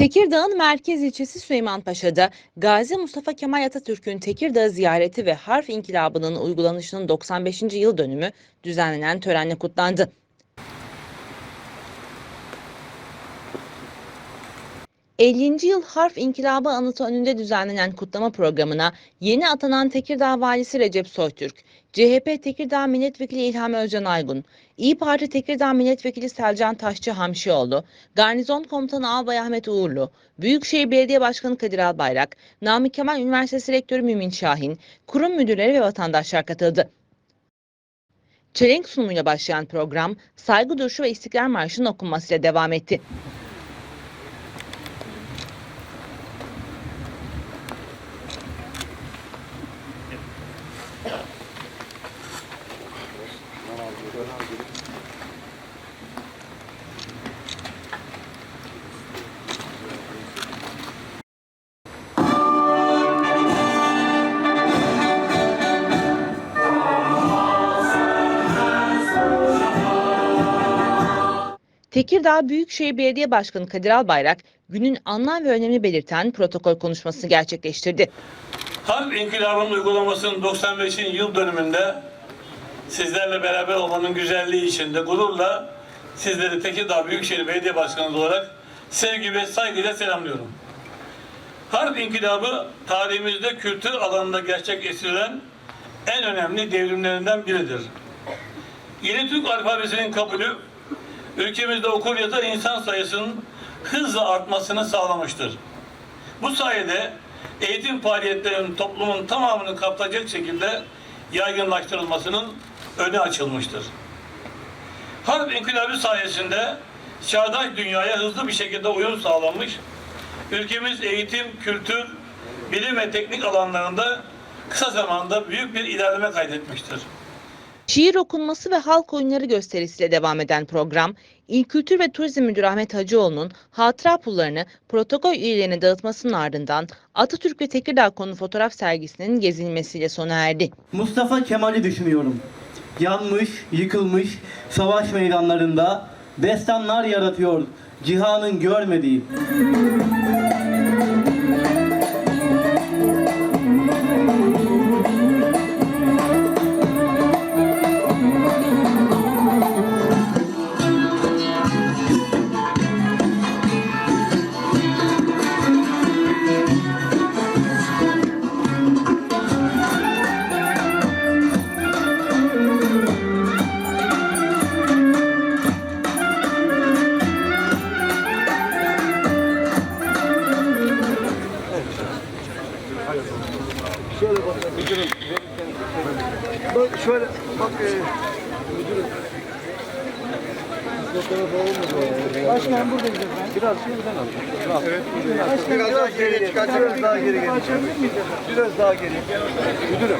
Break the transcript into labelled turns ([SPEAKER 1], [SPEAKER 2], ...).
[SPEAKER 1] Tekirdağ'ın merkez ilçesi Süleymanpaşa'da Gazi Mustafa Kemal Atatürk'ün Tekirdağ ziyareti ve harf inkılabının uygulanışının 95. yıl dönümü düzenlenen törenle kutlandı. ...50. yıl Harf İnkılabı anıtı önünde düzenlenen kutlama programına yeni atanan Tekirdağ Valisi Recep Soytürk, CHP Tekirdağ Milletvekili İlham Özcan Aygun, İyi Parti Tekirdağ Milletvekili Selcan Taşçı Hamşioğlu, Garnizon Komutanı Albay Ahmet Uğurlu, Büyükşehir Belediye Başkanı Kadir Albayrak, Namık Kemal Üniversitesi Rektörü Mümin Şahin, kurum müdürleri ve vatandaşlar katıldı. Çelenk sunumuyla başlayan program, saygı duruşu ve İstiklal Marşı'nın okunmasıyla devam etti. Tekirdağ Büyükşehir Belediye Başkanı Kadir Albayrak, günün anlam ve önemini belirten protokol konuşmasını gerçekleştirdi.
[SPEAKER 2] Harp İnkılabı'nın uygulamasının 95. yıl dönümünde sizlerle beraber olmanın güzelliği içinde gururla sizleri Tekirdağ Büyükşehir Belediye Başkanı olarak sevgi ve saygıyla selamlıyorum. Harp İnkılabı tarihimizde kültür alanında gerçekleştirilen en önemli devrimlerinden biridir. Yeni Türk alfabesinin kabulü ülkemizde okur yazar insan sayısının hızla artmasını sağlamıştır. Bu sayede eğitim faaliyetlerinin toplumun tamamını kapsayacak şekilde yaygınlaştırılmasının önü açılmıştır. Harp İnkılabı sayesinde çağdaş dünyaya hızlı bir şekilde uyum sağlanmış, ülkemiz eğitim, kültür, bilim ve teknik alanlarında kısa zamanda büyük bir ilerleme kaydetmiştir.
[SPEAKER 1] Şiir okunması ve halk oyunları gösterisiyle devam eden program, İl Kültür ve Turizm Müdürü Ahmet Hacıoğlu'nun hatıra pullarını protokol üyelerine dağıtmasının ardından Atatürk ve Tekirdağ konu fotoğraf sergisinin gezilmesiyle sona erdi.
[SPEAKER 3] Mustafa Kemal'i düşünüyorum. Yanmış, yıkılmış, savaş meydanlarında destanlar yaratıyor cihanın görmediği.
[SPEAKER 4] Şöyle bak müdürüm. Bak şöyle bak e, müdürüm. Başkan buradayız efendim. Biraz şuradan al. Biraz. Evet. Başkan biraz, daha geri çıkartacağız. Biraz daha geri gelin. Biraz daha geri. Müdürüm.